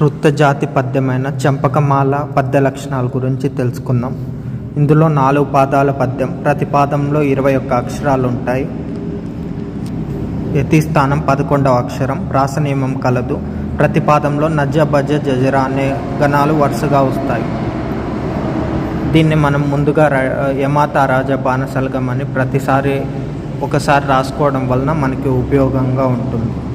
వృత్త జాతి పద్యమైన చంపకమాల పద్య లక్షణాల గురించి తెలుసుకుందాం. ఇందులో నాలుగు పాదాల పద్యం. ప్రతి పాదంలో ఇరవై ఒక్క అక్షరాలు ఉంటాయి. యతి స్థానం పదకొండవ అక్షరం. రాస నియమం కలదు. ప్రతి పాదంలో నజ భజ జజర అనే గణాలు వరుసగా వస్తాయి. దీన్ని మనం ముందుగా ర- యమాత రాజ బాణసలగం అని ప్రతిసారి ఒకసారి రాసుకోవడం వలన మనకి ఉపయోగంగా ఉంటుంది.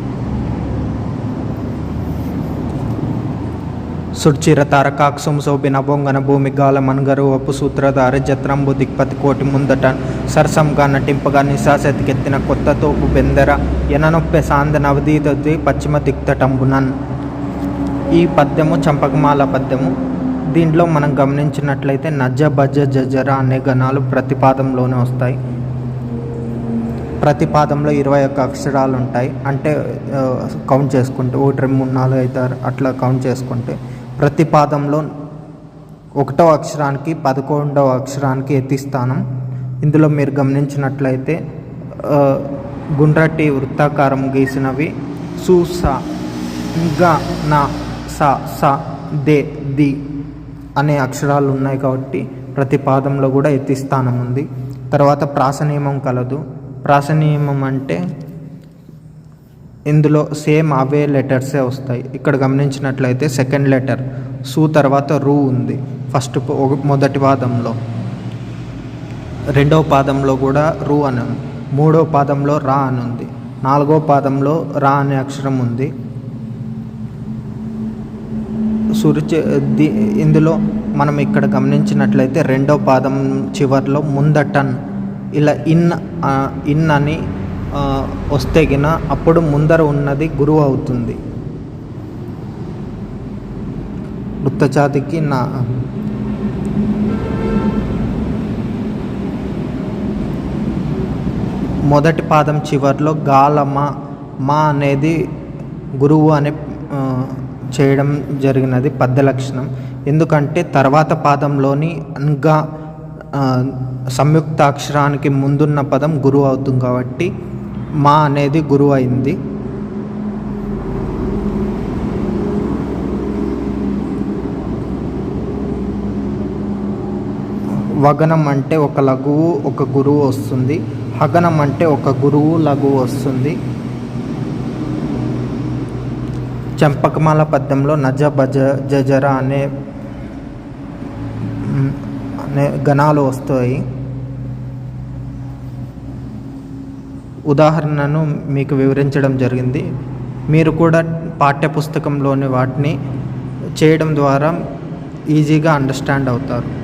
సుడ్చిర తారకాక్షం శోభిన బొంగన భూమి గాల మన్గరు సూత్రధార జత్రంబు దిక్పతి కోటి ముందట సరసంగా నటింపగా నిశాసతికెత్తిన కొత్త తోపు బెందెర ఎననొప్పె సాంద నవదీదది పశ్చిమ దిక్తటంబునన్ ఈ పద్యము చంపకమాల పద్యము. దీంట్లో మనం గమనించినట్లయితే నజ భజ జజర అనే గణాలు ప్రతిపాదంలోనే వస్తాయి. ప్రతి పాదంలో ఇరవై ఒక్క అక్షరాలు ఉంటాయి అంటే కౌంట్ చేసుకుంటే ఒకటి రెండు మూడు నాలుగు ఐదు ఆరు అట్లా కౌంట్ చేసుకుంటే ప్రతి పాదంలో ఒకటో అక్షరానికి పదకొండవ అక్షరానికి ఎత్తి స్థానం. ఇందులో మీరు గమనించినట్లయితే గుండ్రటి వృత్తాకారం గీసినవి సు స గ నా స స దే ది అనే అక్షరాలు ఉన్నాయి కాబట్టి ప్రతి పాదంలో కూడా ఎత్తి స్థానం ఉంది. తర్వాత ప్రాస నియమం కలదు. ప్రాసనియమం అంటే ఇందులో సేమ్ అవే లెటర్సే వస్తాయి. ఇక్కడ గమనించినట్లయితే సెకండ్ లెటర్ సు తర్వాత రూ ఉంది. ఫస్ట్ మొదటి పాదంలో. రెండవ పాదంలో కూడా రూ అని ఉంది. మూడో పాదంలో రా అని ఉంది. నాలుగో పాదంలో రా అనే అక్షరం ఉంది. సురుచి ది ఇందులో మనం ఇక్కడ గమనించినట్లయితే రెండో పాదం చివర్లో ముందటన్ ఇలా ఇన్ ఇన్ అని ఆ, వస్తే గిన అప్పుడు ముందర ఉన్నది గురువు అవుతుంది. వృత్తజాతికి నా. మొదటి పాదం చివర్లో గాలమ మా అనేది గురువు అని చేయడం జరిగినది పద్య లక్షణం. ఎందుకంటే తర్వాత పాదంలోని అన్గా సంయుక్త అక్షరానికి ముందున్న పదం గురువు అవుతుంది కాబట్టి మా అనేది గురువు అయింది. వగనం అంటే ఒక లఘువు ఒక గురువు వస్తుంది. హగనం అంటే ఒక గురువు లఘువు వస్తుంది. చంపకమాల పద్యంలో నజ భజ జజర అనే అనే గణాలు వస్తాయి. ఉదాహరణను మీకు వివరించడం జరిగింది. మీరు కూడా పాఠ్యపుస్తకంలోని వాటిని చేయడం ద్వారా ఈజీగా అండర్స్టాండ్ అవుతారు.